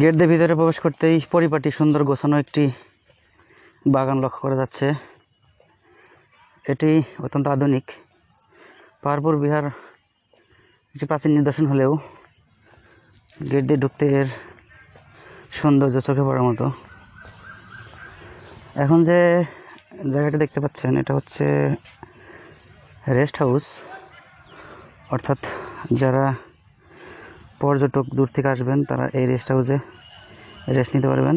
Gate দিয়ে ভিতরে প্রবেশ করতেই পরিপাটি সুন্দর গোছানো একটি বাগান লক্ষ্য করা যাচ্ছে। এটি অত্যন্ত আধুনিক। পাহাড়পুর বিহার একটি প্রাচীন নিদর্শন হলেও গেট দিয়ে ঢুকতে এর সৌন্দর্য চোখে পড়ার মতো। এখন যে জায়গাটা দেখতে পাচ্ছেন, এটা হচ্ছে রেস্ট হাউস। অর্থাৎ যারা পর্যটক দূর থেকে আসবেন, তারা এই রেস্ট হাউসে রেস্ট নিতে পারবেন।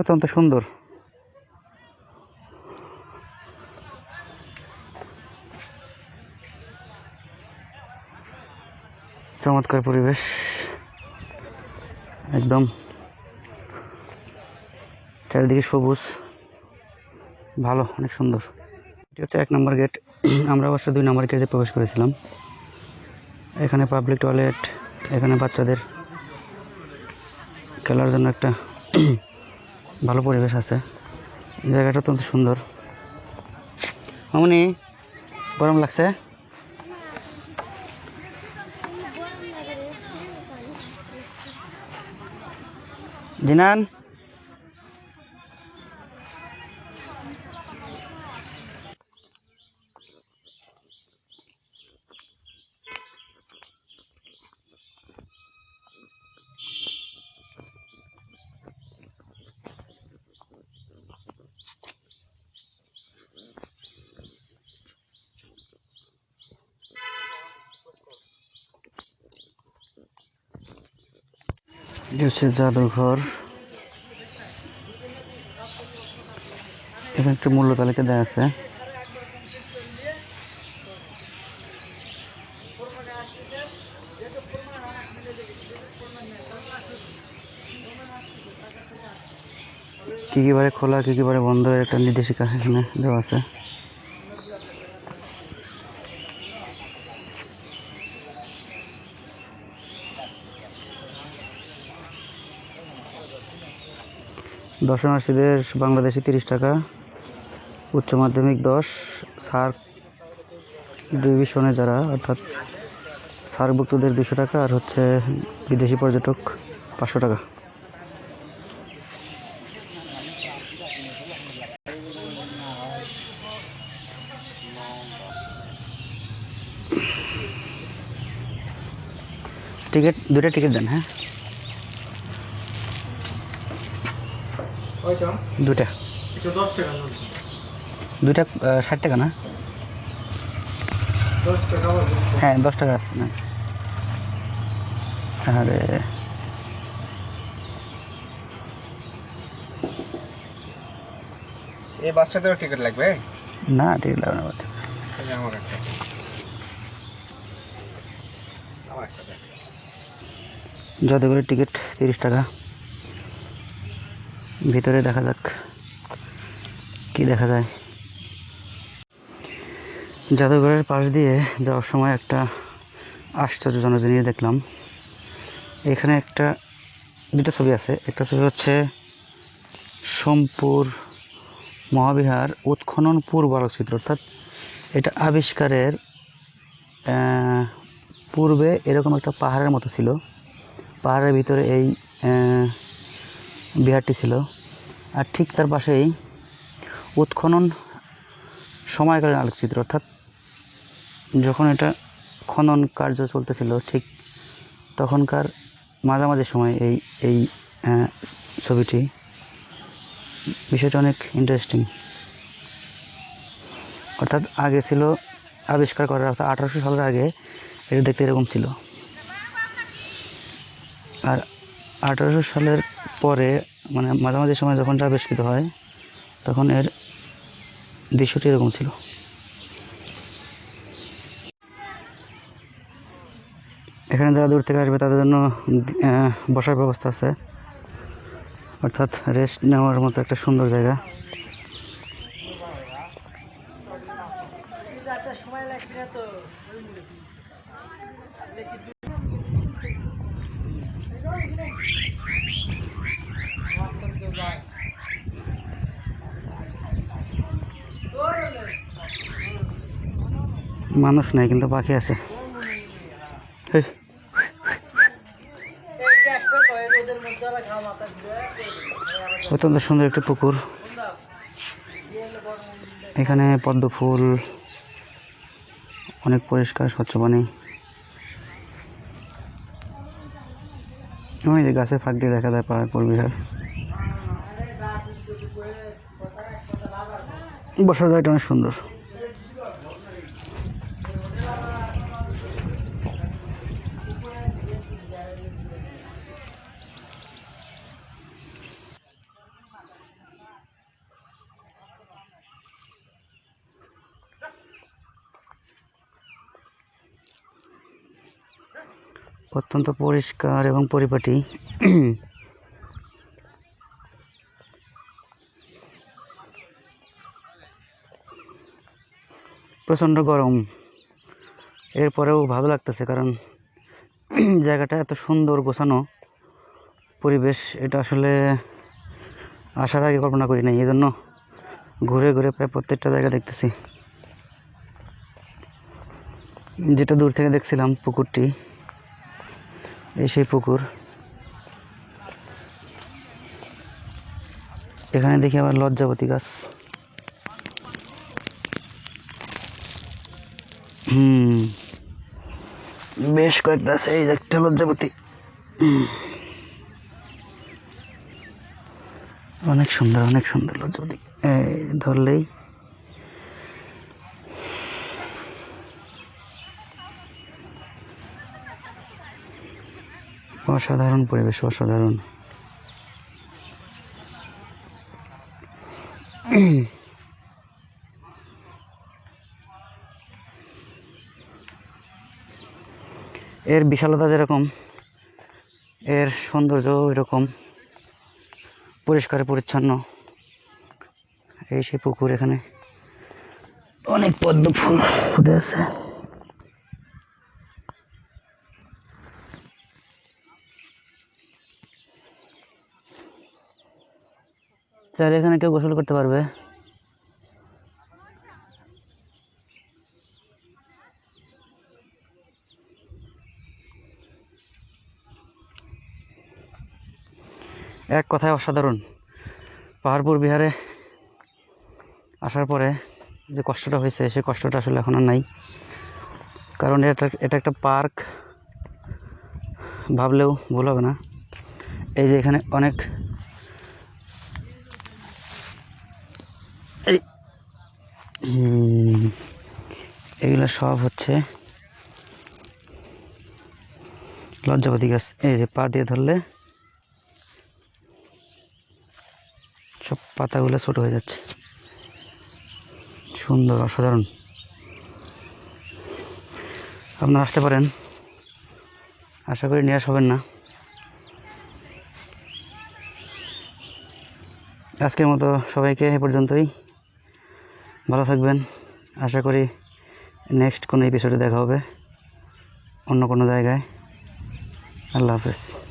অত্যন্ত সুন্দর। চমৎকার পরিবেশ। একদম চারিদিকে সবুজ। ভালো, অনেক সুন্দর। এটি হচ্ছে এক নম্বর গেট। আমরা অবশ্য দুই নম্বর গেটে প্রবেশ করেছিলাম। এখানে পাবলিক টয়লেট এখানে বাচ্চাদের খেলার জন্য একটা ভালো পরিবেশ আছে। জায়গাটা অত্যন্ত সুন্দর। মামনি, গরম লাগছে? জিনান? হচ্ছে জাদুঘর। এখানে একটু মূল্য তালিকা দেওয়া আছে। কি কি বারে খোলা, কি কি বারে বন্ধ একটা নির্দেশিকা এখানে দেওয়া আছে। দর্শনার্থীদের বাংলাদেশি তিরিশ টাকা, উচ্চ মাধ্যমিক দশ সার্ক ডিভিশনে যারা, অর্থাৎ সার্কভুক্তদের দুশো টাকা আর হচ্ছে বিদেশি পর্যটক পাঁচশো টাকা। টিকিট দুটা টিকিট দেন হ্যাঁ? দুটা দুটা ষাট টাকা না। হ্যাঁ দশ টাকা আছে না? আরে। এই বাচ্চাদেরও টিকিট লাগবে? না টিকিট লাগবে না বাচ্চা। এই আমার একটা। আমার একটা টিকিট তিরিশ টাকা। ভিতরে দেখা যাক কি দেখা যায়। জাদুঘরের পাশ দিয়ে যাওয়ার সময় একটা আশ্চর্যজনক জিনিস দেখলাম। এখানে একটা, দুটো ছবি আছে। একটা ছবি হচ্ছে সোমপুর মহাবিহার উৎখনন পূর্ব আলোকচিত্র অর্থাৎ এটা আবিষ্কারের পূর্বে এরকম একটা পাহাড়ের মতো ছিল। পাহাড়ের ভিতরে এই বিহারটি ছিল। আর ঠিক তার পাশেই উৎখনন সময়কালীন আলোকচিত্র, অর্থাৎ যখন এটা খনন কার্য চলতেছিল, ঠিক তখনকার মাঝামাঝি সময় এই এই ছবিটি বিষয়টা অনেক ইন্টারেস্টিং অর্থাৎ আগে ছিল আবিষ্কার করার, অর্থাৎ আঠারোশো সালের আগে এটা দেখতে এরকম ছিল। আর আঠারোশো সালের পরে মানে মাঝামাঝি সময় যখন এটা আবিষ্কৃত হয়, তখন এর দৃশ্যটি এরকম ছিল। এখানে যারা দূর থেকে আসবে, তাদের জন্য বসার ব্যবস্থা আছে। অর্থাৎ রেস্ট নেওয়ার মতো একটা সুন্দর জায়গা। মানুষ নাই, কিন্তু পাখি আছে। অত্যন্ত সুন্দর একটি পুকুর। এখানে পদ্ম ফুল, অনেক পরিষ্কার, স্বচ্ছ পানি। ওই যে গাছের ফাঁক দিয়ে দেখা যায় পাহাড়পুর বিহার বসার জায়গাটা অনেক সুন্দর। অত্যন্ত পরিষ্কার এবং পরিপাটি। প্রচণ্ড গরম। এরপরেও ভালো লাগতেছে কারণ জায়গাটা এত সুন্দর গোছানো পরিবেশ, এটা আসলে আসার আগে কল্পনা করি নাই জন্য ঘুরে ঘুরে প্রায় প্রত্যেকটা জায়গা দেখতেছি। যেটা দূর থেকে দেখছিলাম পুকুরটি। এই সেই পুকুর। এখানে দেখি আবার লজ্জাবতী গাছ। হুম। বেশ কয়েকটা আছে, এই একটা লজ্জাবতী। অনেক সুন্দর অনেক সুন্দর লজ্জাবতী। ধরলেই অসাধারণ পরিবেশ, অসাধারণ। এর বিশালতা যেরকম, এর সৌন্দর্য এরকম পরিষ্কার, পরিচ্ছন্ন। এই সেই পুকুর এখানে অনেক পদ্ম ফুল ফুটে আছে। চাইলে এখানে কেউ গোসল করতে পারবে। এক কথায় অসাধারণ। পাহাড়পুর, বিহারে আসার পরে যে কষ্টটা হয়েছে, সেই কষ্টটা আসলে এখন আর নাই। কারণ এটা এটা একটা পার্ক, ভাবলেও ভুল হবে না। এই যে এখানে অনেক এই। এগুলো সব হচ্ছে লজ্জাপতি গাছ। এই যে পা দিয়ে ধরলে সব পাতাগুলো ছোট হয়ে যাচ্ছে। সুন্দর, অসাধারণ। আপনারা আসতে পারেন। আশা করি নিরাশ হবেন না। আজকের মতো সবাইকে এ পর্যন্তই। ভালো থাকবেন। আশা করি নেক্সট কোনো এপিসোডে দেখা হবে। অন্য কোনো জায়গায়। আল্লাহ হাফেজ।